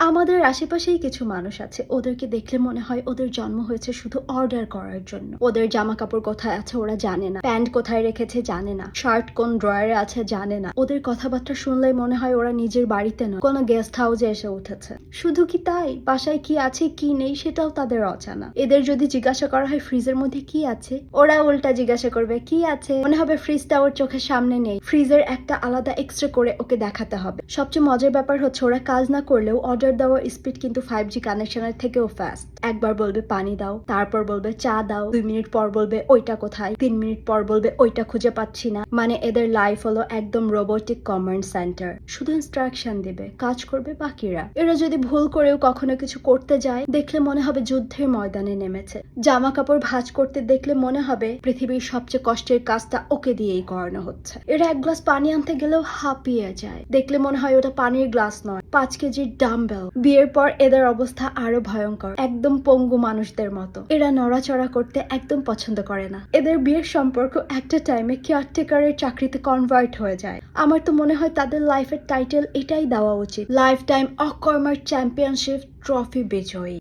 আমাদের আশেপাশেই কিছু মানুষ আছে, ওদেরকে দেখলে মনে হয় ওদের জন্ম হয়েছে শুধু অর্ডার করার জন্য। ওদের জামা কাপড় কোথায় আছে ওরা জানে না, প্যান্ট কোথায় রেখেছে জানে না, শার্ট কোন ড্রয়ারে আছে জানে না। ওদের কথাবার্তা শুনলেই মনে হয় ওরা নিজের বাড়িতে নয়, কোনো গেস্ট হাউসে এসে উঠেছে। শুধু কি তাই? বাসায় কি আছে, কি নেই সেটাও তাদের অজানা। এদের যদি জিজ্ঞাসা করা হয় ফ্রিজের মধ্যে কি আছে, ওরা উল্টা জিজ্ঞাসা করবে, কি আছে? মনে হবে ফ্রিজটা ওর চোখের সামনে নেই। ফ্রিজের একটা আলাদা এক্সট্রা করে ওকে দেখাতে হবে। সবচেয়ে মজার ব্যাপার হচ্ছে ওরা কাজ না করলেও অর্ডার দেওয়ার স্পিড কিন্তু ফাইভ জি কানেকশনের থেকেও ফাস্ট একবার বলবে পানি দাও, তারপর বলবে চা দাও, দুই মিনিট পর বলবে ওইটা কোথায়, তিন মিনিট পর বলবে ওইটা খুঁজে পাচ্ছি না। মানে এদের লাইফ হলো একদম রোবোটিক কমান্ড সেন্টার শুধু ইনস্ট্রাকশন দিবে, কাজ করবে বাকিরা। এরা যদি ভুল করেও কখনো কিছু করতে যায়, দেখলে মনে হবে যুদ্ধের ময়দানে নেমেছে। জামা কাপড় ভাঁজ করতে দেখলে মনে হবে পৃথিবীর সবচেয়ে কষ্টের কাজটা ওকে দিয়েই করানো হচ্ছে। এরা এক গ্লাস পানি আনতে গেলেও হাঁপিয়ে যায়। দেখলে মনে হয় ওটা পানির গ্লাস নয়, পাঁচ কেজির ডাম্বেল বিয়ের পর এদের অবস্থা আরও ভয়ঙ্কর, একদম পঙ্গু মানুষদের মতো। এরা নড়াচড়া করতে একদম পছন্দ করে না। এদের বিয়ের সম্পর্ক একটা টাইমে কেয়ারটেকারের চাকরিতে কনভার্ট হয়ে যায়। আমার তো মনে হয় তাদের লাইফের টাইটেল এটাই দেওয়া উচিত। লাইফ টাইম অকর্মার চ্যাম্পিয়নশিপ ট্রফি বিজয়ী।